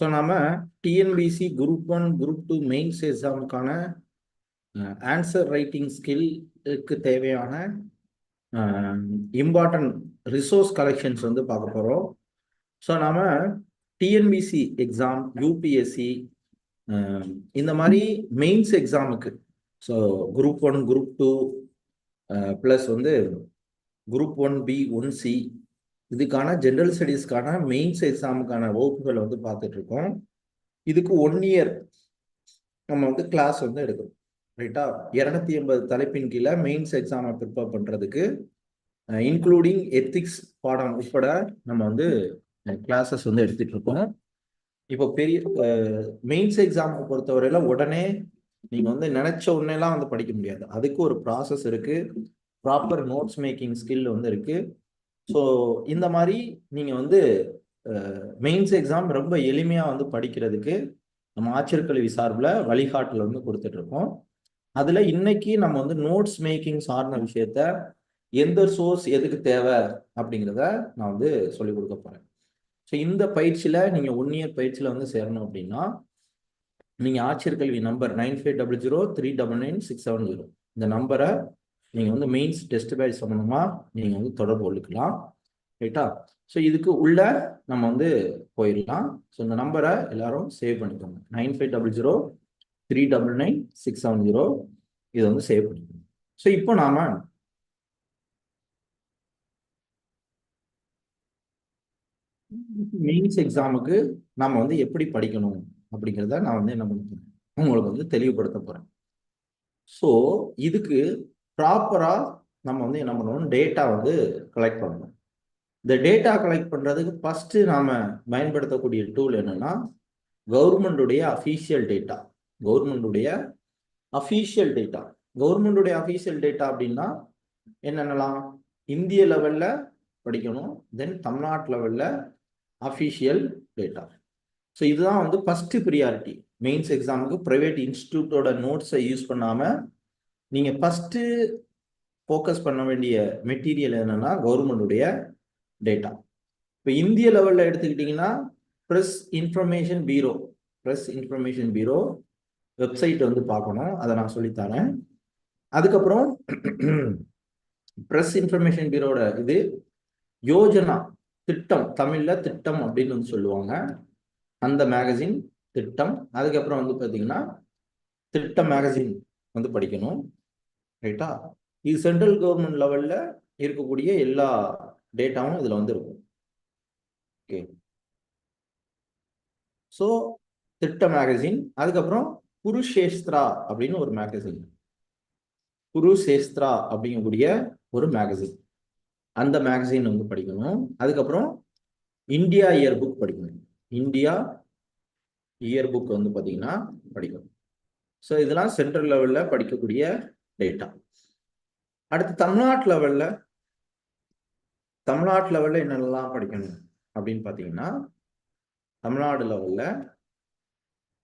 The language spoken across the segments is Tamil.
ஸோ நாம் TNPSC group one group two mains எக்ஸாமுக்கான answer writing ஸ்கில்லுக்கு தேவையான இம்பார்ட்டன்ட் ரிசோர்ஸ் கலெக்ஷன்ஸ் வந்து பார்க்க போகிறோம் ஸோ நாம் டிஎன்பிசி எக்ஸாம் யூபிஎஸ்சி இந்த மாதிரி மெயின்ஸ் எக்ஸாமுக்கு so group one group two plus வந்து group one B one C இதுக்கான ஜென்ரல் ஸ்டடீஸ்க்கான மெயின்ஸ் எக்ஸாமுக்கான வகுப்புகளை வந்து பார்த்துட்டு இருக்கோம் இதுக்கு ஒன் இயர் நம்ம வந்து கிளாஸ் வந்து எடுக்கிறோம் ரைட்டா இரநூத்தி எண்பது தலைப்பின் கீழே மெயின்ஸ் எக்ஸாமை ப்ரிப்பேர் பண்ணுறதுக்கு இன்க்ளூடிங் எத்திக்ஸ் பாடம் உட்பட நம்ம வந்து கிளாஸஸ் வந்து எடுத்துட்டு இருக்கோம் இப்போ பெரிய மெயின்ஸ் எக்ஸாமை பொறுத்தவரையில உடனே நீங்கள் வந்து நினைச்ச உடனேலாம் வந்து படிக்க முடியாது. அதுக்கு ஒரு ப்ராசஸ் இருக்கு. ப்ராப்பர் நோட்ஸ் மேக்கிங் ஸ்கில் வந்து இருக்குது ஸோ இந்த மாதிரி நீங்கள் வந்து மெயின்ஸ் எக்ஸாம் ரொம்ப எளிமையாக வந்து படிக்கிறதுக்கு நம்ம ஆட்சியர்கல்வி சார்பில் வழிகாட்டில் வந்து கொடுத்துட்ருக்கோம். அதில் இன்னைக்கு நம்ம வந்து நோட்ஸ் மேக்கிங் சார்ந்த விஷயத்த எந்த சோர்ஸ் எதுக்கு தேவை அப்படிங்கிறத நான் வந்து சொல்லிக் கொடுக்க போகிறேன் ஸோ இந்த பயிற்சியில் நீங்கள் ஒன் இயர் பயிற்சியில் வந்து சேரணும் அப்படின்னா நீங்கள் ஆட்சியர் கல்வி number nine five double zero three double nine six seven zero இந்த நம்பரை நீங்கள் வந்து மெயின்ஸ் டெஸ்ட் பேட்ச் சம்மந்தமாக நீங்கள் வந்து தொடர்பு கொள்ளிக்கலாம். ரைட்டா ஸோ இதுக்கு உள்ள நம்ம வந்து போயிடலாம். ஸோ இந்த நம்பரை எல்லாரும் சேவ் பண்ணிக்கோங்க. Nine five double zero three double nine six seven zero இதை வந்து சேவ் பண்ணிக்கோங்க. ஸோ இப்போ நாம மெயின்ஸ் எக்ஸாமுக்கு நம்ம வந்து எப்படி படிக்கணும் அப்படிங்கிறத நான் வந்து என்ன பண்ணுறேன் உங்களுக்கு வந்து தெளிவுபடுத்த போகிறேன் ஸோ இதுக்கு ப்ராப்பராக நம்ம வந்து என்ன பண்ணணும்? டேட்டா வந்து கலெக்ட் பண்ணணும். இந்த டேட்டா கலெக்ட் பண்ணுறதுக்கு ஃபஸ்ட்டு நாம் பயன்படுத்தக்கூடிய டூல் என்னென்னா கவர்மெண்டுடைய அஃபீஷியல் டேட்டா கவர்மெண்டுடைய அஃபீஷியல் டேட்டா கவர்மெண்டுடைய அஃபீஷியல் டேட்டா அப்படின்னா என்னென்னலாம்? இந்திய லெவலில் படிக்கணும். தென் தமிழ்நாட்டு லெவலில் அஃபீஷியல் டேட்டா ஸோ இதுதான் வந்து ஃபஸ்ட்டு ப்ரியாரிட்டி மெயின்ஸ் எக்ஸாமுக்கு ப்ரைவேட் இன்ஸ்டியூட்டோட நோட்ஸை யூஸ் பண்ணாமல் நீங்கள் ஃபஸ்ட்டு ஃபோக்கஸ் பண்ண வேண்டிய மெட்டீரியல் என்னன்னா கவர்மெண்டுடைய டேட்டா இப்போ இந்திய லெவலில் எடுத்துக்கிட்டிங்கன்னா press information bureau press information bureau website வந்து பார்க்கணும். அதை நான் சொல்லித்தரேன் அதுக்கப்புறம் ப்ரெஸ் இன்ஃபர்மேஷன் பீரோட இது யோஜனா திட்டம் தமிழில் திட்டம் அப்படின்னு வந்து சொல்லுவாங்க. அந்த மேகசின் திட்டம். அதுக்கப்புறம் வந்து பார்த்தீங்கன்னா திட்டம் மேகசின் வந்து படிக்கணும். ரைட்டா? இது சென்ட்ரல் கவர்மெண்ட் லெவல்ல இருக்கக்கூடிய எல்லா டேட்டாவும் இதுல வந்து இருக்கும் ஓகே. ஸோ திட்ட மேகசின் அதுக்கப்புறம் குருஷேஸ்த்ரா அப்படின்னு ஒரு மேகசின். குருஷேஸ்திரா அப்படிங்கக்கூடிய ஒரு மேகசின். அந்த மேகசின் வந்து படிக்கணும். அதுக்கப்புறம் இந்தியா இயர் புக் படிக்கணும். இந்தியா இயர் புக் வந்து பார்த்தீங்கன்னா படிக்கணும். ஸோ இதெல்லாம் சென்ட்ரல் லெவலில் படிக்கக்கூடிய டேட்டா அடுத்து தமிழ்நாட்டு லெவலில் தமிழ்நாட்டு லெவலில் என்னென்னலாம் படிக்கணும் அப்படின்னு பார்த்தீங்கன்னா தமிழ்நாடு லெவலில்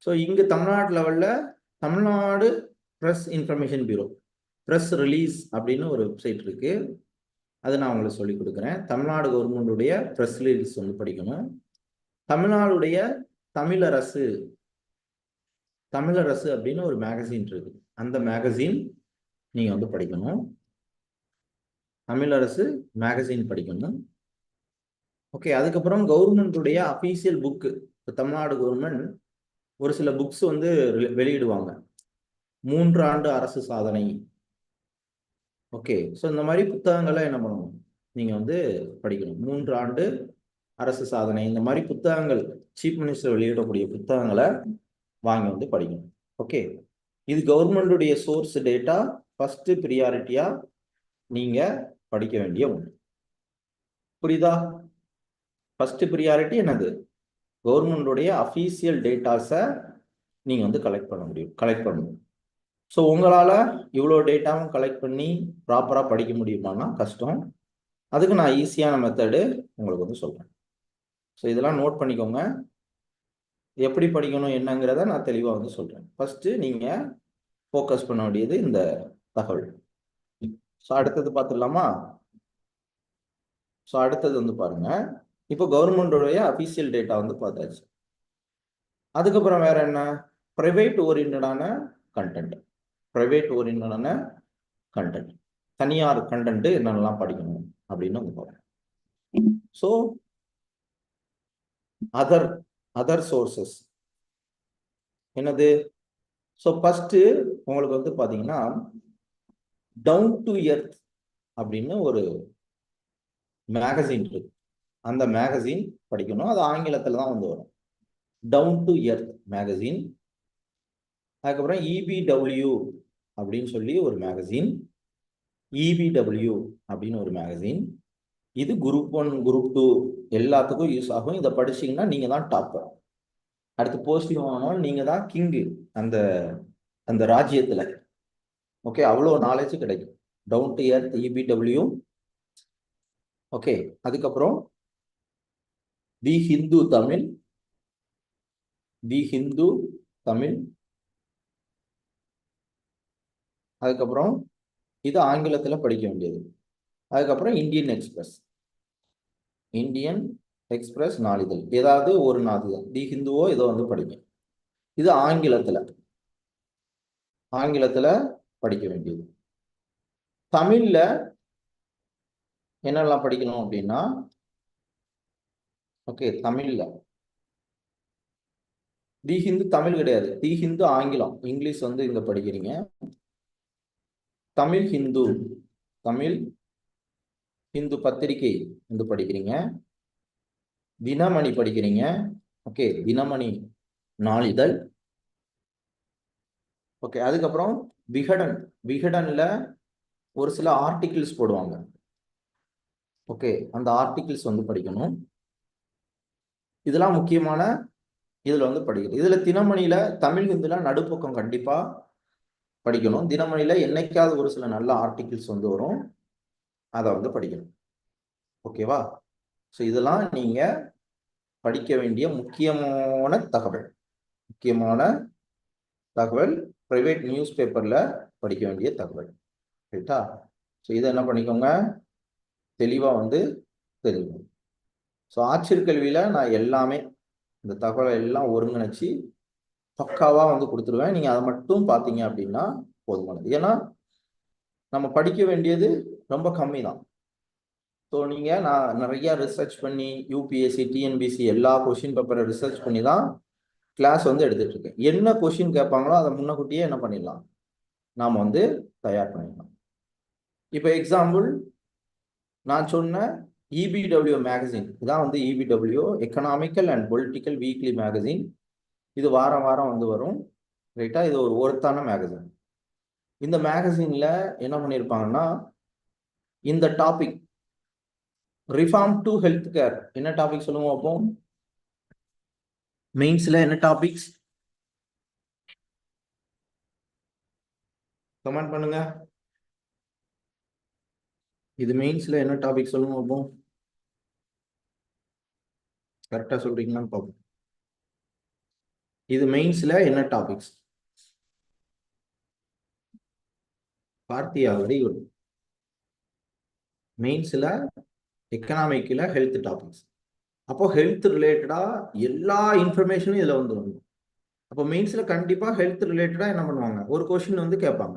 ஸோ இங்கே தமிழ்நாடு லெவலில் Tamil Nadu press information bureau press release அப்படின்னு ஒரு வெப்சைட் இருக்கு. அதை நான் உங்களுக்கு சொல்லி கொடுக்குறேன். தமிழ்நாடு கவர்மெண்டுடைய ப்ரெஸ் ரிலீஸ் வந்து படிக்கணும். தமிழ்நாடுடைய தமிழரசு தமிழரசு அப்படின்னு ஒரு மேகசின் இருக்கு. அந்த மேகசின் நீங்க வந்து படிக்கணும். தமிழரசு மேகசின் படிக்கணும். ஓகே அதுக்கப்புறம் கவர்மெண்ட்டுடைய அஃபீஷியல் புக்கு இப்போ தமிழ்நாடு கவர்மெண்ட் ஒரு சில புக்ஸ் வந்து வெளியிடுவாங்க. மூன்று ஆண்டு அரசு சாதனை. ஓகே ஸோ இந்த மாதிரி புத்தகங்களை என்ன பண்ணணும்? நீங்கள் வந்து படிக்கணும். மூன்று ஆண்டு அரசு சாதனை. இந்த மாதிரி புத்தகங்கள் சீஃப் மினிஸ்டர் வெளியிடக்கூடிய புத்தகங்களை வாங்கி வந்து படிக்கணும். ஓகே இது கவர்மெண்டுடைய சோர்ஸ் டேட்டா ஃபர்ஸ்ட் ப்ரியாரிட்டியா நீங்க படிக்க வேண்டிய ஒன்று புரியுதா? ஃபர்ஸ்ட் ப்ரியாரிட்டி என்னது? கவர்மெண்டுடைய அஃபீஷியல் டேட்டாஸை நீங்க வந்து கலெக்ட் பண்ண முடியும் கலெக்ட் பண்ணணும். ஸோ உங்களால் இவ்வளோ டேட்டாவும் கலெக்ட் பண்ணி ப்ராப்பராக படிக்க முடியுமானா கஷ்டம். அதுக்கு நான் ஈஸியான மெத்தடு உங்களுக்கு வந்து சொல்கிறேன் ஸோ இதெல்லாம் நோட் பண்ணிக்கோங்க. எப்படி படிக்கணும் என்னங்கிறத நான் தெளிவாக வந்து சொல்கிறேன் ஃபஸ்ட்டு நீங்கள் ஃபோக்கஸ் பண்ண வேண்டியது இந்த தகவல். ஸோ அடுத்தது பார்த்துடலாமா? ஸோ அடுத்தது வந்து பாருங்க. இப்போ கவர்மெண்டோடைய அஃபீஷியல் டேட்டா வந்து பார்த்தாச்சு. அதுக்கப்புறம் வேற என்ன? ப்ரைவேட் ஓரியன்டான கண்டென்ட் ப்ரைவேட் ஓரியன்டான கண்டென்ட் தனியார் கண்டென்ட் என்னென்னலாம் படிக்கணும் அப்படின்னு வந்து பாருங்க ஸோ அதர் அதர் சோர்சஸ் என்னது? ஸோ ஃபஸ்ட்டு உங்களுக்கு வந்து பார்த்தீங்கன்னா டவுன் டு எர்த் அப்படின்னு ஒரு மேகசின் இருக்கு. அந்த மேகசின் படிக்கணும். அது ஆங்கிலத்தில் தான் வந்து வரும். டவுன் டு எர்த் மேகசின் அதுக்கப்புறம் இபிடபிள்யூ அப்படின்னு சொல்லி ஒரு மேகசின் இபிடபிள்யூ அப்படின்னு ஒரு மேகசின் இது குரூப் ஒன் குரூப் டூ எல்லாத்துக்கும் யூஸ் ஆகும். இதை படிச்சீங்கன்னா நீங்கள் தான் டாப்பர் அடுத்து போஸ்டிவ் ஆனாலும் நீங்கள் தான் கிங்கு அந்த அந்த ராஜ்யத்தில். ஓகே அவ்வளோ நாலேஜ் கிடைக்கும். Down to earth EPW okay அதுக்கப்புறம் தி ஹிந்து தமிழ் தி ஹிந்து தமிழ். அதுக்கப்புறம் இது ஆங்கிலத்தில் படிக்க வேண்டியது. அதுக்கப்புறம் இந்தியன் எக்ஸ்பிரஸ் இந்தியன் எக்ஸ்பிரஸ் நாளிதழ். ஏதாவது ஒரு நாளிதழ். தி ஹிந்துவோ ஏதோ வந்து படிங்க இது ஆங்கிலத்தில். ஆங்கிலத்தில் படிக்க வேண்டியது. தமிழ்ல என்னெல்லாம் படிக்கணும் அப்படின்னா ஓகே தமிழ்ல. தி ஹிந்து தமிழ் கிடையாது. தி ஹிந்து ஆங்கிலம். இங்கிலீஷ் வந்து இங்க படிக்கிறீங்க. தமிழ் ஹிந்து. தமிழ் ஹிந்து பத்திரிகை வந்து படிக்கிறீங்க. தினமணி படிக்கிறீங்க. ஓகே தினமணி நாளிதழ். ஓகே அதுக்கப்புறம் விகடன். விகடன்ல ஒரு சில ஆர்டிகிள்ஸ் போடுவாங்க. ஓகே அந்த ஆர்டிகிள்ஸ் வந்து படிக்கணும். இதெல்லாம் முக்கியமான இதில் வந்து படிக்கணும். இதில் தினமணியில் தமிழ் ஹிந்துல நடுப்பக்கம் கண்டிப்பாக படிக்கணும். தினமணியில் என்னைக்காவது ஒரு சில நல்ல ஆர்டிகிள்ஸ் வந்து வரும். அதை வந்து படிக்கணும். ஓகேவா ஸோ இதெல்லாம் நீங்கள் படிக்க வேண்டிய முக்கியமான தகவல். முக்கியமான தகவல் ப்ரைவேட் நியூஸ் பேப்பர்ல படிக்க வேண்டிய தகவல். ரைட்டா ஸோ இதை என்ன பண்ணிக்கோங்க? தெளிவா வந்து தெரியும் ஸோ ஆட்சியர் கல்வியில நான் எல்லாமே இந்த தகவலை எல்லாம் ஒருங்கிணைச்சு பக்காவா வந்து கொடுத்துருவேன். நீங்க அதை மட்டும் பார்த்தீங்க அப்படின்னா போதுமானது ஏன்னா நம்ம படிக்க வேண்டியது ரொம்ப கம்மி தான் ஸோ நீங்க நான் நிறைய ரிசர்ச் பண்ணி யூபிஎஸ்சி டிஎன்பிசி எல்லா கொஷின் பேப்பரை ரிசர்ச் பண்ணி தான் கிளாஸ் வந்து எடுத்துட்டு இருக்கேன் என்ன கொஷின் கேட்பாங்களோ அதை முன்னக்கூட்டியே என்ன பண்ணிடலாம்? நாம் வந்து தயார் பண்ணிடலாம். இப்போ எக்ஸாம்பிள் நான் சொன்ன இபிடபிள்யூ மேகசின் இதான் வந்து EPW economical and political weekly magazine இது வாரம் வாரம் வந்து வரும். ரைட்டா இது ஒரு ஒருத்தான மேகசின் இந்த மேகசின்ல என்ன பண்ணியிருப்பாங்கன்னா இந்த topic reform to health care என்ன டாபிக் சொல்லுங்க அப்போ? மெயின்ஸ்ல என்ன டாபிக்ஸ் கமெண்ட் பண்ணுங்க. இது மெயின்ஸ்ல என்ன டாபிக் சொல்லுங்க அப்போ கரெக்டா சொல்றீங்களான்னு பார்ப்போம். இது மெயின்ஸ்ல என்ன டாபிக்ஸ் பார்த்தியா வெரி குட் மெயின்ஸ்ல எக்கனாமிக்ல ஹெல்த் டாபிக்ஸ் அப்போ ஹெல்த் ரிலேட்டடா எல்லா இன்ஃபர்மேஷனும் இதுல வந்துடும் அப்போ மெயின்ஸ்ல கண்டிப்பா ஹெல்த் ரிலேட்டடா என்ன பண்ணுவாங்க? ஒரு கொஸ்டின் வந்து கேட்பாங்க.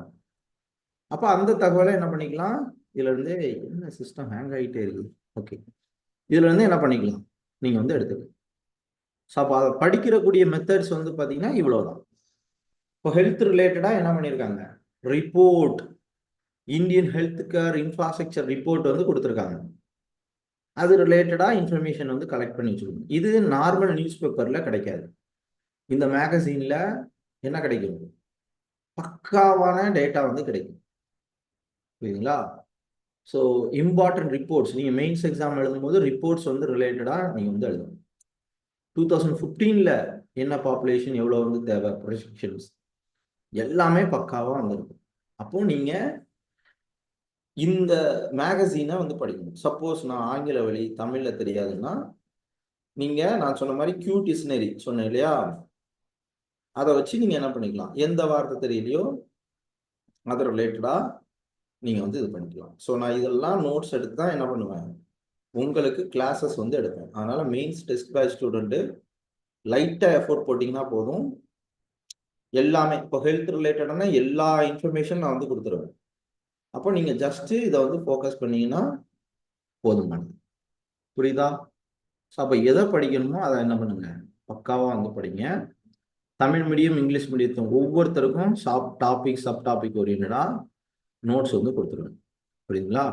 அப்போ அந்த தகவலை என்ன பண்ணிக்கலாம்? இதுல இருந்து என்ன சிஸ்டம் ஹேங் ஆகிட்டே இருக்குது? ஓகே இதுல இருந்து என்ன பண்ணிக்கலாம்? நீங்க வந்து எடுத்துக்கலாம். ஸோ அப்போ அதை படிக்கிறக்கூடிய மெத்தட்ஸ் வந்து பார்த்தீங்கன்னா இவ்வளோதான் இப்போ ஹெல்த் ரிலேட்டடாக என்ன பண்ணியிருக்காங்க report Indian health care infrastructure report வந்து கொடுத்துருக்காங்க. அது ரிலேட்டடாக இன்ஃபர்மேஷன் வந்து கலெக்ட் பண்ணி வச்சுக்கணும். இது நார்மல் நியூஸ் பேப்பரில் கிடைக்காது. இந்த மேகசீனில் என்ன கிடைக்கும்? பக்காவான டேட்டா வந்து கிடைக்கும். புரியுதுங்களா? ஸோ இம்பார்ட்டன்ட் ரிப்போர்ட்ஸ் நீங்கள் மெயின்ஸ் எக்ஸாம் எழுதும்போது ரிப்போர்ட்ஸ் வந்து ரிலேட்டடாக நீங்கள் வந்து எழுதணும். டூ தௌசண்ட் ஃபிஃப்டீனில் என்ன பாப்புலேஷன் எவ்வளோ வந்து தேவை? ப்ரொஜெக்ஷன்ஸ் எல்லாமே பக்காவாக வந்துருக்கும். அப்போது நீங்கள் இந்த மேகசீனை வந்து படிக்கணும். சப்போஸ் நான் ஆங்கில வழி தமிழில் தெரியாதுன்னா நீங்கள் நான் சொன்ன மாதிரி கியூ டிக்ஷனரி சொன்னேன் இல்லையா? அதை வச்சு நீங்கள் என்ன பண்ணிக்கலாம்? எந்த வார்த்தை தெரியலையோ அது ரிலேட்டடாக நீங்கள் வந்து இது பண்ணிக்கலாம். ஸோ நான் இதெல்லாம் நோட்ஸ் எடுத்து தான் என்ன பண்ணுவேன்? உங்களுக்கு கிளாஸஸ் வந்து எடுப்பேன். அதனால் மெயின்ஸ் டெஸ்ட் பேட்ச் ஸ்டூடெண்ட்டு லைட்டாக எஃபோர்ட் போட்டிங்கன்னா போதும். எல்லாமே இப்போ ஹெல்த் ரிலேட்டடான எல்லா இன்ஃபர்மேஷன் நான் வந்து கொடுத்துருவேன். அப்போ நீங்கள் ஜஸ்ட்டு இதை வந்து ஃபோக்கஸ் பண்ணீங்கன்னா போதுமானது புரியுதா? ஸோ அப்போ எதை படிக்கணுமோ அதை என்ன பண்ணுங்க? பக்காவாக வந்து படிங்க. தமிழ் மீடியம் இங்கிலீஷ் மீடியத்தும் ஒவ்வொருத்தருக்கும் சாப் டாபிக் சப் டாபிக் ஓரியன்டாக நோட்ஸ் வந்து கொடுத்துருவேன். புரியுதுங்களா?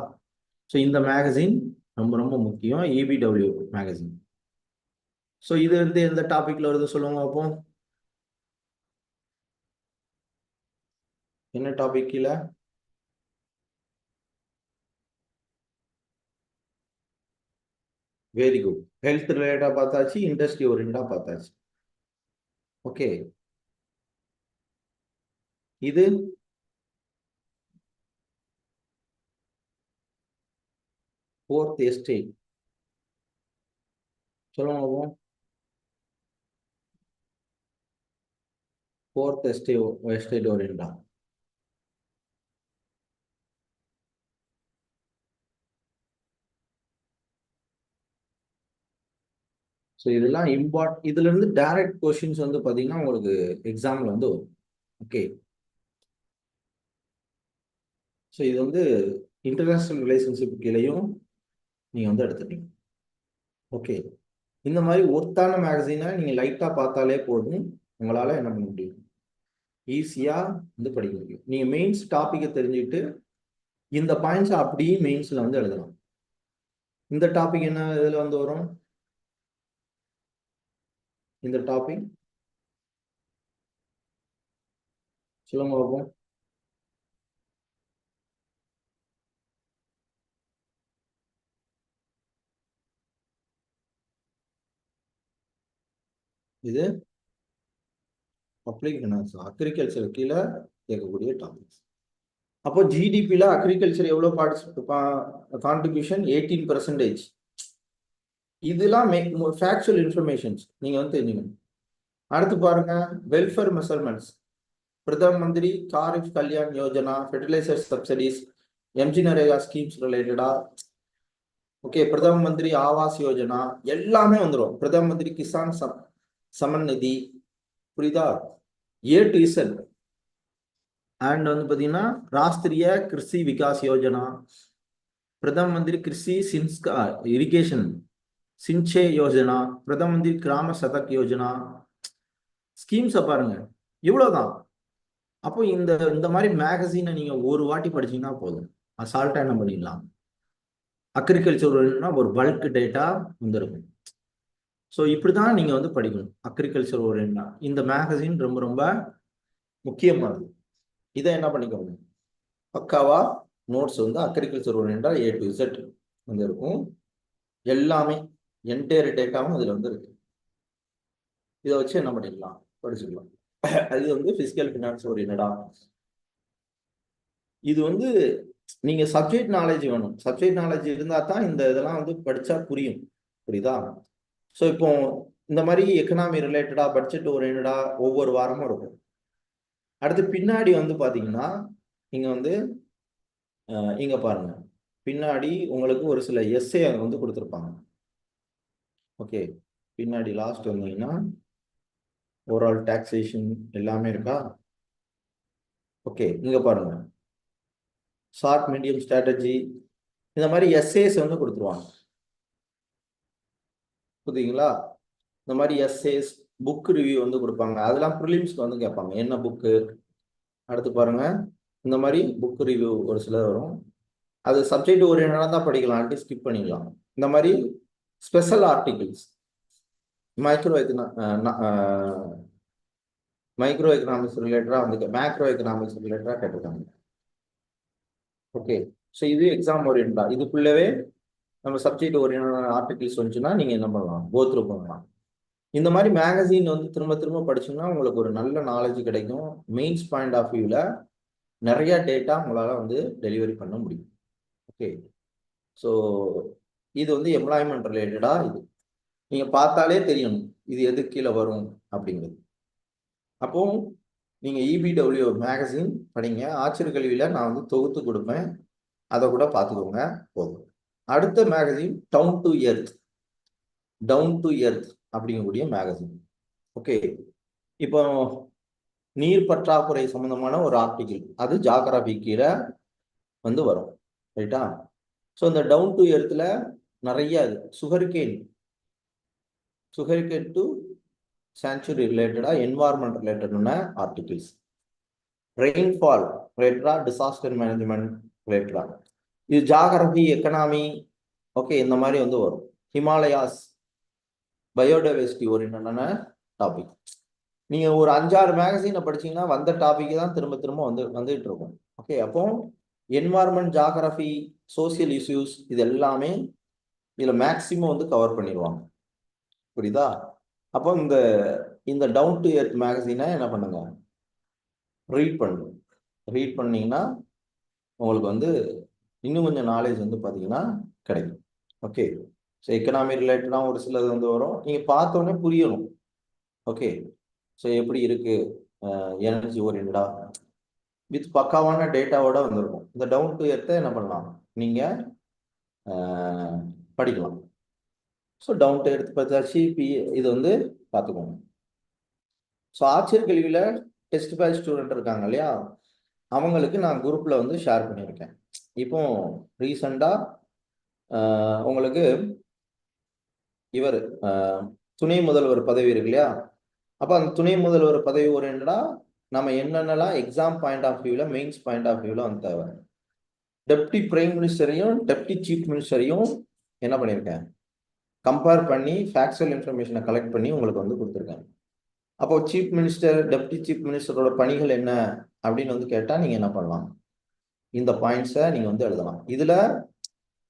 ஸோ இந்த மேகசின் ரொம்ப ரொம்ப முக்கியம். இபிடபிள்யூ மேகசின் ஸோ இது வந்து எந்த டாபிக்ல வருது சொல்லுங்க அப்போ. என்ன டாபிக் கீழே? வெரி குட் ஹெல்த் ரிலேட்டடாக பார்த்தாச்சு இண்டஸ்ட்ரி ஓரியண்டாக பார்த்தாச்சு. ஓகே இது? ஃபோர்த் எஸ்டேட் சொல்லுங்க ஃபோர்த் எஸ்டே எஸ்டேட் ஓரியண்டா ஸோ இதெல்லாம் இம்பார்ட் இதுல இருந்து டைரக்ட் கொஷின்ஸ் வந்து பார்த்தீங்கன்னா உங்களுக்கு எக்ஸாம்ல வந்து வரும். ஓகே ஸோ இது வந்து இன்டர்நேஷ்னல் ரிலேஷன்ஷிப் கீழேயும் நீங்கள் வந்து எடுத்துட்டீங்க ஓகே இந்த மாதிரி ஒர்த்தான மேகசீனை நீங்கள் லைட்டாக பார்த்தாலே போதும். உங்களால் என்ன பண்ண முடியும்? ஈஸியாக வந்து படிக்க முடியும். நீங்கள் மெயின்ஸ் டாப்பிக்கை தெரிஞ்சுக்கிட்டு இந்த பாயிண்ட்ஸ் அப்படியே மெயின்ஸில் வந்து எழுதலாம். இந்த டாபிக் என்ன இதில் வந்து வரும்? இந்த டாபிக் சொல்லுங்க இது பப்ளிக் ஃபினான்ஸ் அக்ரிகல்ச்சர் கீழே கேட்கக்கூடிய டாபிக்ஸ் அப்போ ஜிடிபியில் அக்ரிகல்ச்சர் எவ்வளோ பார்ட்டிசிபேட் கான்ட்ரிபியூஷன் எயிட்டீன் பர்சன்டேஜ் இதெல்லாம் ஃபேக்சுவல் இன்ஃபர்மேஷன்ஸ் நீங்கள் வந்து தெரிஞ்சுக்கணும். அடுத்து பாருங்க welfare measurements Pradhan Mantri Garib Kalyan Yojana fertilizer subsidies MG NREGA schemes ரிலேட்டடா ஓகே பிரதம மந்திரி ஆவாஸ் யோஜனா எல்லாமே வந்துடும் பிரதம மந்திரி கிசான் சம் சமன் நிதி. புரியுதா? ஏ டு இசன் அண்ட் வந்து பார்த்தீங்கன்னா ராஷ்டிரிய கிருஷி விகாஸ் யோஜனா. பிரதம மந்திரி கிருஷி சின்ஸ்கா இரிகேஷன் சின்சே யோஜனா பிரதம மந்திரி கிராம சதக் யோஜனா. ஸ்கீம்ஸை பாருங்க. இவ்வளோதான் அப்போ இந்த இந்த மாதிரி மேகசீனை நீங்கள் ஒரு வாட்டி படிச்சீங்கன்னா போதும். அசால்ட்டாக என்ன பண்ணிடலாம் அக்ரிகல்ச்சர் ஒரு பல்க் டேட்டா வந்துருக்கும். ஸோ இப்படி தான் நீங்கள் வந்து படிக்கணும். அக்ரிகல்ச்சர் ஓரியன்டா இந்த மேகசின் ரொம்ப ரொம்ப முக்கியமானது. இதை என்ன பண்ணிக்கோங்க பக்காவா நோட்ஸ் வந்து அக்ரிகல்ச்சர் ஓரியன்டா ஏ டு இசட் வந்து இருக்கும் எல்லாமே என்டையர் டேட்டாவும் அதில் வந்து இருக்கு. இதை வச்சு என்ன பண்ணிக்கலாம் படிச்சுக்கலாம். அது வந்து பிசிக்கல் ஃபினான்ஸ் ஒரு என்னடா? இது வந்து நீங்க சப்ஜெக்ட் நாலேஜ் வேணும். சப்ஜெக்ட் நாலேஜ் இருந்தா தான் இந்த இதெல்லாம் வந்து படிச்சா புரியும். புரியுதா? ஸோ இப்போ இந்த மாதிரி எக்கனாமி ரிலேட்டடா பட்ஜெட் ஓரியன்டா ஒவ்வொரு வாரமும் இருக்கும். அடுத்து பின்னாடி வந்து பாத்தீங்கன்னா நீங்க வந்து இங்க பாருங்க. பின்னாடி உங்களுக்கு ஒரு சில எஸ்ஏ வந்து கொடுத்துருப்பாங்க. ஓகே பின்னாடி லாஸ்ட் வந்தீங்கன்னா ஓவரால் டாக்ஸேஷன் எல்லாமே இருக்கா? ஓகே இங்கே பாருங்க. ஷார்ட் மீடியம் ஸ்ட்ராட்டஜி இந்த மாதிரி எஸ்ஏஸ் வந்து கொடுத்துருவாங்க. புரியுதுங்களா? இந்த மாதிரி எஸ்ஏஸ் புக் ரிவ்யூ வந்து கொடுப்பாங்க. அதெல்லாம் ப்ரிலிம்ஸ்க்கு வந்து கேட்பாங்க. என்ன புக்கு அடுத்து பாருங்க. இந்த மாதிரி புக் ரிவ்யூ ஒரு சிலர் வரும். அது சப்ஜெக்ட் ஓரியன்டாக தான் படிக்கலாம். ஸ்கிப் பண்ணிக்கலாம். இந்த மாதிரி special articles micro econo micro economics ரிலேட்டடாக வந்து மேக்ரோ எக்கனாமிக்ஸ் ரிலேட்டடாக கேட்டிருக்காங்க. ஓகே ஸோ இது எக்ஸாம் ஓரியன்டா இதுக்குள்ளவே நம்ம சப்ஜெக்ட் ஓரியன்டான ஆர்டிகிள்ஸ் வந்துச்சுன்னா நீங்கள் என்ன பண்ணலாம்? கோத்ரூ பண்ணலாம். இந்த மாதிரி மேகசின் வந்து திரும்ப திரும்ப படிச்சீங்கன்னா உங்களுக்கு ஒரு நல்ல நாலேஜ் கிடைக்கும். மெயின்ஸ் பாயிண்ட் ஆஃப் வியூவில் நிறைய டேட்டா உங்களால் வந்து டெலிவரி பண்ண முடியும். ஓகே ஸோ இது வந்து எம்ப்ளாய்மெண்ட் ரிலேட்டடாக இது. நீங்கள் பார்த்தாலே தெரியணும் இது எது கீழே வரும் அப்படிங்கிறது. அப்போ நீங்கள் இபிடபிள்யூ மேகசின் படிங்க. ஆச்சரிய நான் வந்து தொகுத்து கொடுப்பேன். அதை கூட பார்த்துக்கோங்க. போதும். அடுத்த magazine down to earth down to earth அப்படிங்கக்கூடிய மேகசின் ஓகே இப்போ நீர் பற்றாக்குறை சம்பந்தமான ஒரு ஆர்டிகிள் அது ஜாகிரபி கீழே வந்து வரும். ரைட்டா ஸோ இந்த டவுன் டு எர்த்தில் நிறைய இது. சுகர்கேன் சுகர்கேன் டு சாங்சுரி ரிலேட்டடாக என்வாரன்மெண்ட் ரிலேட்டடான ஆர்டிகிள்ஸ் ரெயின்ஃபால் ரிலேட்டடாக டிசாஸ்டர் மேனேஜ்மெண்ட் ரிலேட்டடாக இது ஜாகிரபி எக்கனாமி ஓகே இந்த மாதிரி வந்து வரும். ஹிமாலயாஸ் பயோடைவர்சிட்டி ஓரியன்டான டாபிக் நீங்கள் ஒரு அஞ்சாறு மேகசினை படிச்சீங்கன்னா வந்த டாபிக் தான் திரும்ப திரும்ப வந்து வந்துகிட்டு இருக்கும். ஓகே அப்போ என்வாரன்மெண்ட் ஜாகிரபி சோசியல் இஷ்யூஸ் இது எல்லாமே இதில் மேக்சிமம் வந்து கவர் பண்ணிடுவாங்க. புரியுதா? அப்போ இந்த இந்த டவுன் டு எர்த் மேகசினை என்ன பண்ணுங்க? ரீட் பண்ணுங்க ரீட் பண்ணிங்கன்னா உங்களுக்கு வந்து இன்னும் கொஞ்சம் நாலேஜ் வந்து பார்த்தீங்கன்னா கிடைக்கும். ஓகே ஸோ எக்கனாமி ரிலேட்டடாக ஒரு சிலது வந்து வரும். நீங்கள் பார்த்தோன்னே புரியணும். ஓகே ஸோ எப்படி இருக்குது எனர்ஜி ஓரியன்டா வித் பக்காவான டேட்டாவோட வந்திருக்கும். இந்த டவுன் டு எர்த்தை என்ன பண்ணலாம்? நீங்கள் படிக்கலாம். ஸோ டவுன் எடுத்து எர்த் பார்த்தாச்சு. பி இது வந்து பார்த்துக்கோங்க. ஸோ ஆச்சரிய கல்வியில் டெஸ்ட் பேட்ச் ஸ்டூடெண்ட் இருக்காங்க இல்லையா? அவங்களுக்கு நான் குரூப்பில் வந்து ஷேர் பண்ணியிருக்கேன். இப்போ ரீசண்டாக உங்களுக்கு இவர் துணை முதல்வர் பதவி இருக்கு இல்லையா? அப்போ அந்த துணை முதல்வர் பதவி ஓரியன்டா நம்ம என்னென்னலாம் எக்ஸாம் பாயிண்ட் ஆஃப் வியூவில் மெயின்ஸ் பாயிண்ட் ஆஃப் வியூவில் வந்து தேவை. டெப்டி பிரைம் மினிஸ்டரையும் டெப்டி சீஃப் மினிஸ்டரையும் என்ன பண்ணியிருக்கேன் கம்பேர் பண்ணி ஃபேக்சுவல் இன்ஃபர்மேஷனை கலெக்ட் பண்ணி உங்களுக்கு வந்து கொடுத்துருக்கேன். அப்போ சீஃப் மினிஸ்டர் டெப்டி சீஃப் மினிஸ்டரோட பணிகள் என்ன அப்படின்னு வந்து கேட்டால் நீங்கள் என்ன பண்ணலாம்? இந்த பாயிண்ட்ஸை நீங்கள் வந்து எழுதலாம். இதில்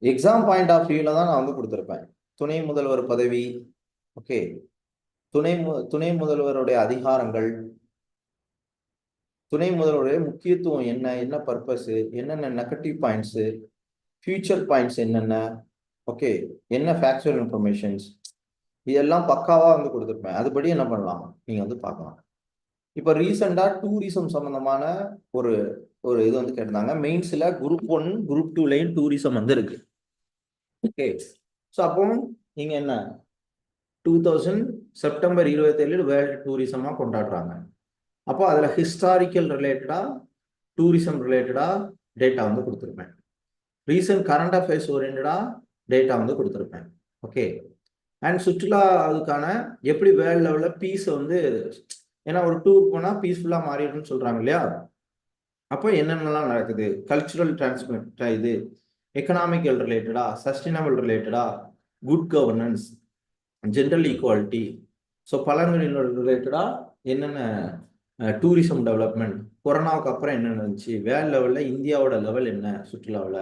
எக்ஸாம் பாயிண்ட் ஆஃப் வியூவில் தான் நான் வந்து கொடுத்துருப்பேன். துணை முதல்வர் பதவி ஓகே துணை மு துணை முதல்வருடைய அதிகாரங்கள் துணை முதல்வருடைய முக்கியத்துவம் என்ன என்ன பர்பஸு என்னென்ன நெகட்டிவ் பாயிண்ட்ஸு ஃபியூச்சர் பாயிண்ட்ஸ் என்னென்ன ஓகே என்ன ஃபேக்சுவல் இன்ஃபர்மேஷன்ஸ் இதெல்லாம் பக்காவாக வந்து கொடுத்துருப்பேன். அதுபடி என்ன பண்ணலாம்? நீங்கள் வந்து பார்க்கலாம். இப்போ ரீசெண்டாக டூரிசம் சம்மந்தமான ஒரு ஒரு இது வந்து கேட்டிருந்தாங்க. மெயின்ஸில் குரூப் ஒன் குரூப் டூலையும் டூரிசம் வந்து இருக்கு. ஓகே ஸோ அப்போ நீங்கள் என்ன? டூ தௌசண்ட் செப்டம்பர் இருபத்தேழு வேர்ல்டு டூரிசமாக கொண்டாடுறாங்க. அப்போ அதில் ஹிஸ்டாரிக்கல் ரிலேட்டடாக டூரிசம் ரிலேட்டடாக டேட்டா வந்து கொடுத்துருப்பேன். ரீசன்ட் கரண்ட் அஃபேர்ஸ் ஓரியன்டாக டேட்டா வந்து கொடுத்துருப்பேன். ஓகே அண்ட் சுற்றுலா அதுக்கான எப்படி வேர்ல்ட் லெவலில் பீஸை வந்து ஏன்னா ஒரு டூர் போனால் பீஸ்ஃபுல்லாக மாறிடும்னு சொல்கிறாங்க இல்லையா? அப்போ என்னென்னலாம் நடக்குது? கல்ச்சுரல் டிரான்ஸ்மிட் இது எக்கனாமிக்கல் ரிலேட்டடா சஸ்டைனபிள் ரிலேட்டடா good governance general equality so பழங்குடியினர் ரிலேட்டடாக என்னென்ன டூரிசம் டெவலப்மெண்ட் கொரோனாவுக்கு அப்புறம் என்ன நடந்துச்சு? வேர்ல்ட் லெவலில் இந்தியாவோட லெவல் என்ன? சுற்றுலாவில்?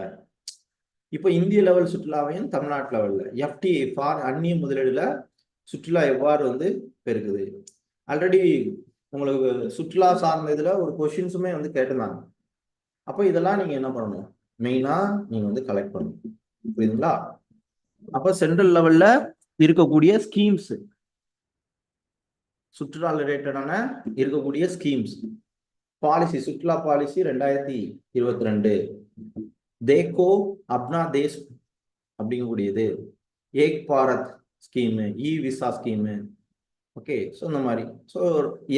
இப்போ இந்திய லெவல் சுற்றுலாவையும் தமிழ்நாட்டு லெவலில் எஃப்டி ஃபார் அந்நிய முதலீடுல சுற்றுலா எவ்வாறு வந்து பெருக்குது ஆல்ரெடி உங்களுக்கு சுற்றுலா சார்ந்த இதில் ஒரு கொஷின்ஸுமே வந்து கேட்டிருந்தாங்க. அப்போ இதெல்லாம் நீங்கள் என்ன பண்ணணும்? மெயினாக நீங்கள் வந்து கலெக்ட் பண்ணணும். புரியுதுங்களா? அப்போ சென்ட்ரல் லெவலில் இருக்கக்கூடிய ஸ்கீம்ஸ் சுற்றுலா ரிலேட்டடான இருக்கக்கூடிய ஸ்கீம்ஸ் பாலிசி சுற்றுலா பாலிசி ரெண்டாயிரத்தி இருபத்தி ரெண்டு. Dekho Apna Desh அப்படிங்கக்கூடியது. Ek Bharat scheme e visa scheme. Okay so இந்த மாதிரி. ஸோ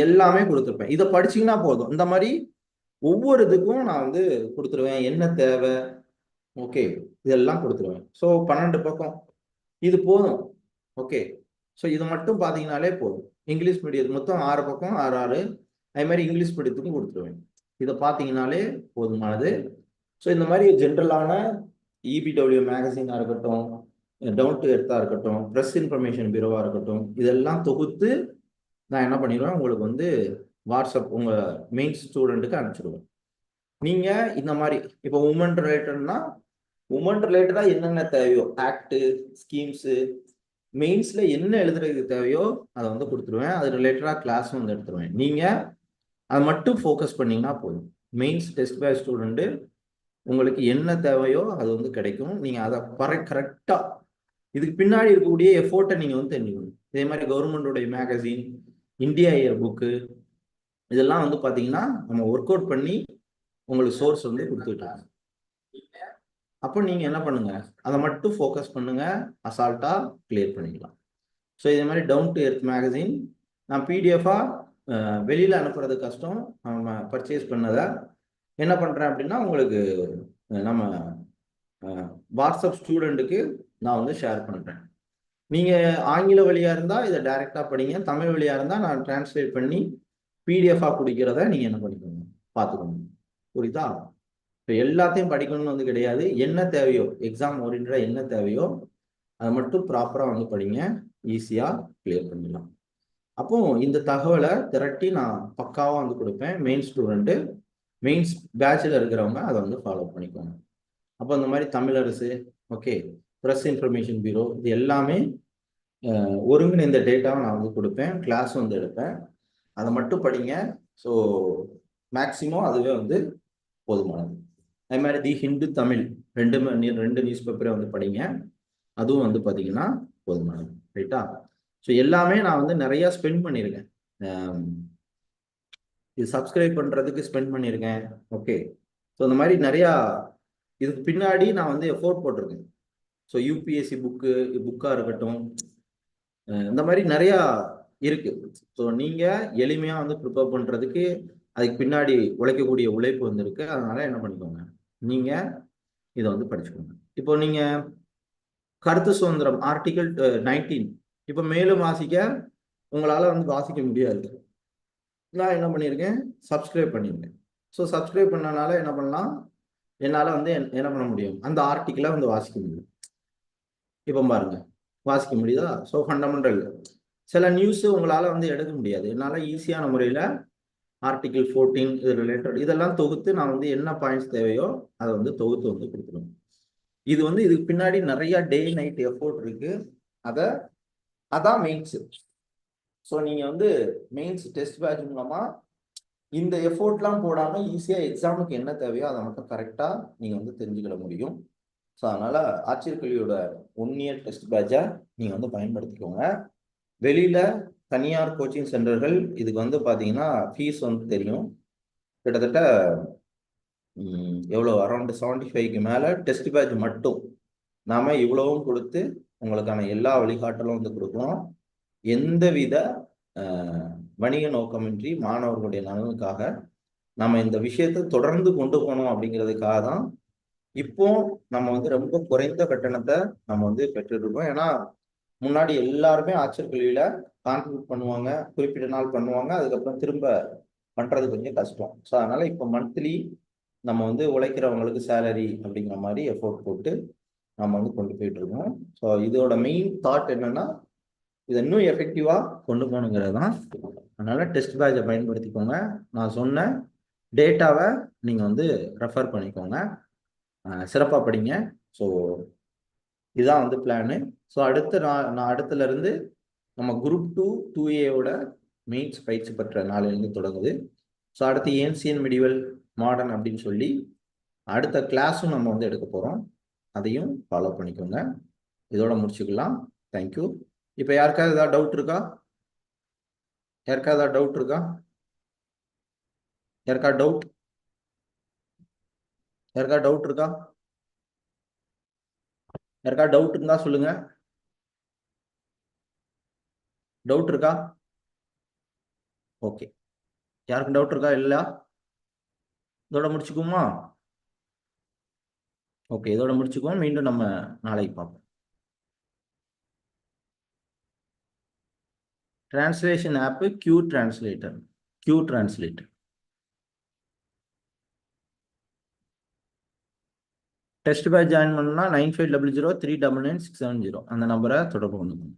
எல்லாமே கொடுத்துருப்பேன். இதை படிச்சிங்கன்னா போதும். இந்த மாதிரி ஒவ்வொரு இதுக்கும் நான் வந்து கொடுத்துருவேன். என்ன தேவை? ஓகே இதெல்லாம் கொடுத்துருவேன். ஸோ பன்னெண்டு பக்கம். இது போதும். ஓகே. ஸோ இது மட்டும் பார்த்தீங்கனாலே போதும். இங்கிலீஷ் மீடியம் மொத்தம் ஆறு பக்கம் ஆறு ஆறு. அதே மாதிரி இங்கிலீஷ் மீடியத்துக்கும் கொடுத்துருவேன். இதை பார்த்தீங்கனாலே போதுமானது. ஸோ இந்த மாதிரி ஜென்ரலான இபிடபிள்யூ மேகசினாக இருக்கட்டும் டவுன் டு எர்த்தாக இருக்கட்டும் ப்ரெஸ் இன்ஃபர்மேஷன் பியூரோவாக இருக்கட்டும் இதெல்லாம் தொகுத்து நான் என்ன பண்ணிடுவேன்? உங்களுக்கு வந்து வாட்ஸ்அப் உங்கள் மெயின் ஸ்டூடெண்ட்டுக்கு அனுப்பிச்சிடுவேன். நீங்கள் இந்த மாதிரி இப்போ உமன் ரிலேட்டட்னா உமன் ரிலேட்டடாக என்னென்ன தேவையோ ஆக்டு ஸ்கீம்ஸு மெயின்ஸில் என்ன எழுதுறதுக்கு தேவையோ அதை வந்து கொடுத்துருவேன் அது ரிலேட்டடாக கிளாஸும் வந்து எடுத்துருவேன் நீங்கள் அதை மட்டும் ஃபோக்கஸ் பண்ணிங்கன்னா போதும். மெயின்ஸ் டெஸ்ட் பேஸ் ஸ்டூடெண்ட்டு உங்களுக்கு என்ன தேவையோ அது வந்து கிடைக்கும். நீங்கள் அதை பற கரெக்டாக இதுக்கு பின்னாடி இருக்கக்கூடிய எஃபோர்ட்டை நீங்கள் வந்து தெரிஞ்சுக்கணும். இதே மாதிரி கவர்மெண்டோடைய மேகசின் இந்தியா இயர் புக்கு இதெல்லாம் வந்து பார்த்தீங்கன்னா நம்ம ஒர்க் அவுட் பண்ணி உங்களுக்கு சோர்ஸ் வந்து கொடுத்துட்டாங்க. அப்போ நீங்கள் என்ன பண்ணுங்க? அதை மட்டும் ஃபோக்கஸ் பண்ணுங்க. அசால்ட்டாக கிளியர் பண்ணிக்கலாம். ஸோ இதே மாதிரி டவுன் டு எர்த் மேகசின் நான் பிடிஎஃபாக வெளியில் அனுப்புறது கஷ்டம். நம்ம பர்ச்சேஸ் பண்ணதை என்ன பண்ணுறேன் அப்படின்னா உங்களுக்கு நம்ம வாட்ஸ்அப் ஸ்டூடெண்ட்டுக்கு நான் வந்து ஷேர் பண்ணுறேன் நீங்கள் ஆங்கில வழியாக இருந்தால் இதை டைரெக்டாக படிங்க. தமிழ் வழியாக இருந்தால் நான் டிரான்ஸ்லேட் பண்ணி பிடிஎஃபாக குடிக்கிறத நீங்கள் என்ன பண்ணிக்கோங்க? பார்த்துக்கோங்க. புரியுதா? இப்போ எல்லாத்தையும் படிக்கணும்னு வந்து கிடையாது. என்ன தேவையோ எக்ஸாம் ஓரியன்டாக என்ன தேவையோ அதை மட்டும் ப்ராப்பராக வந்து படிங்க. ஈஸியாக கிளியர் பண்ணிடலாம். அப்போ இந்த தகவலை திரட்டி நான் பக்காவாக வந்து கொடுப்பேன். மெயின் ஸ்டூடெண்ட்டு மெயின்ஸ் பேட்சில் இருக்கிறவங்க அதை வந்து ஃபாலோ பண்ணிக்கோங்க. அப்போ இந்த மாதிரி Tamilarasu okay press information bureau இது எல்லாமே ஒருங்கிணைந்த டேட்டாவை நான் வந்து கொடுப்பேன் கிளாஸ் வந்து எடுப்பேன். அதை மட்டும் படிங்க. ஸோ மேக்ஸிமம் அதுவே வந்து போதுமானது. அதே மாதிரி தி ஹிந்து தமிழ் ரெண்டு ரெண்டு நியூஸ் பேப்பரை வந்து படிங்க. அதுவும் வந்து பார்த்தீங்கன்னா போதுமானது ரைட்டா ஸோ எல்லாமே நான் வந்து நிறையா ஸ்பெண்ட் பண்ணியிருக்கேன். இது சப்ஸ்கிரைப் பண்ணுறதுக்கு ஸ்பெண்ட் பண்ணியிருக்கேன் ஓகே ஸோ இந்த மாதிரி நிறையா இதுக்கு பின்னாடி நான் வந்து எஃபோர்ட் போட்டிருக்கேன். ஸோ யூபிஎஸ்சி புக்கு புக்காக இருக்கட்டும். இந்த மாதிரி நிறையா இருக்கு. ஸோ நீங்கள் எளிமையாக வந்து ப்ரிப்பேர் பண்ணுறதுக்கு அதுக்கு பின்னாடி உழைக்கக்கூடிய உழைப்பு வந்திருக்கு. அதனால் அதனால என்ன பண்ணிக்கோங்க. நீங்கள் இதை வந்து படிச்சுக்கோங்க. இப்போ நீங்கள் கருத்து சுதந்திரம் ஆர்டிகல் நைன்டீன் இப்போ மேலும் வாசிக்க உங்களால் வந்து வாசிக்க முடியாது. நான் என்ன பண்ணியிருக்கேன்? சப்ஸ்கிரைப் பண்ணியிருக்கேன். ஸோ சப்ஸ்கிரைப் பண்ணனால என்ன பண்ணலாம்? என்னால் வந்து என்ன என்ன பண்ண முடியும்? அந்த ஆர்டிக்கிளை வந்து வாசிக்க முடியும். இப்போ பாருங்க. வாசிக்க முடியுதா? ஸோ ஃபண்டமெண்டல் சில நியூஸு உங்களால் வந்து எடுக்க முடியாது. என்னால் ஈஸியான முறையில் ஆர்டிக்கிள் ஃபோர்டீன் இது ரிலேட்டட் இதெல்லாம் தொகுத்து நான் வந்து என்ன பாயிண்ட்ஸ் தேவையோ அதை வந்து தொகுத்து வந்து கொடுத்துருவேன். இது வந்து இதுக்கு பின்னாடி நிறைய டே நைட் எஃபோர்ட் இருக்கு. அதை அதான் மெயின்ஸ் ஸோ நீங்கள் வந்து மெயின்ஸ் டெஸ்ட் பேட்ச் மூலமாக இந்த எஃபோர்ட்லாம் போடாமல் ஈஸியாக எக்ஸாமுக்கு என்ன தேவையோ அதை மட்டும் கரெக்டாக நீங்கள் வந்து தெரிஞ்சுக்கிட முடியும். ஸோ அதனால் ஆட்சியர் கல்வியோட ஒன் இயர் டெஸ்ட் பேட்சை நீங்கள் வந்து பயன்படுத்திக்கோங்க. வெளியில் தனியார் கோச்சிங் சென்டர்கள் இதுக்கு வந்து பார்த்தீங்கன்னா ஃபீஸ் வந்து தெரியும். கிட்டத்தட்ட எவ்வளோ? அரௌண்ட் செவன்ட்டி ஃபைவ்க்கு மேலே டெஸ்ட் பேட்ச் மட்டும் நாம் இவ்வளவும் கொடுத்து உங்களுக்கான எல்லா வழிகாட்டலும் வந்து கொடுக்குறோம் எந்தவித வணிக நோக்கமின்றி மாணவர்களுடைய நலனுக்காக நம்ம இந்த விஷயத்தை தொடர்ந்து கொண்டு போகணும் அப்படிங்கிறதுக்காக தான் இப்போ நம்ம வந்து ரொம்ப குறைந்த கட்டணத்தை நம்ம வந்து பெற்றுருக்கோம் ஏன்னா முன்னாடி எல்லாருமே ஆட்சியர்கல்வியில் கான்ட்ரிபியூட் பண்ணுவாங்க குறிப்பிட்ட நாள் பண்ணுவாங்க அதுக்கப்புறம் திரும்ப பண்றது கொஞ்சம் கஷ்டம். ஸோ அதனால இப்போ மந்த்லி நம்ம வந்து உழைக்கிறவங்களுக்கு சேலரி அப்படிங்கிற மாதிரி எஃபோர்ட் போட்டு நம்ம வந்து கொண்டு போயிட்டு இருக்கோம் ஸோ இதோட மெயின் தாட் என்னன்னா இதை இன்னும் எஃபெக்டிவாக கொண்டு போகணுங்கிறது தான் அதனால டெஸ்ட் பேட்சை பயன்படுத்திக்கோங்க. நான் சொன்ன டேட்டாவை நீங்கள் வந்து ரெஃபர் பண்ணிக்கோங்க. சிறப்பாக படிங்க. ஸோ இதுதான் வந்து பிளானு ஸோ அடுத்த நான் நான் அடுத்துல இருந்து நம்ம குரூப் டூ டூ ஏவோட மெயின்ஸ் பயிற்சி பெற்ற நாளிலிருந்து தொடங்குது. ஸோ அடுத்து ஏன்சியன் மிடிவல் மாடர்ன் அப்படின்னு சொல்லி அடுத்த கிளாஸும் நம்ம வந்து எடுக்க போகிறோம் அதையும் ஃபாலோ பண்ணிக்கோங்க. இதோட முடிச்சுக்கலாம். தேங்க்யூ இப்போ யாருக்காவது ஏதாவது டவுட் இருக்கா? யாருக்காவது ஏதாவது டவுட் இருக்கா? யாருக்கா டவுட் யாருக்கா டவுட் இருக்கா? யாருக்கா டவுட் இருந்தா சொல்லுங்க. டவுட் இருக்கா? ஓகே யாருக்கும் டவுட் இருக்கா? இல்ல இதோட முடிச்சுக்குமா ஓகே இதோட முடிச்சுக்குவோம். மீண்டும் நம்ம நாளைக்கு பார்ப்போம். Translation app Q translator Q translator test batch join பண்ணணும்னா nine five double zero three double nine six seven zero அந்த நம்பரை தொடர்பு கொண்டுக்கணும்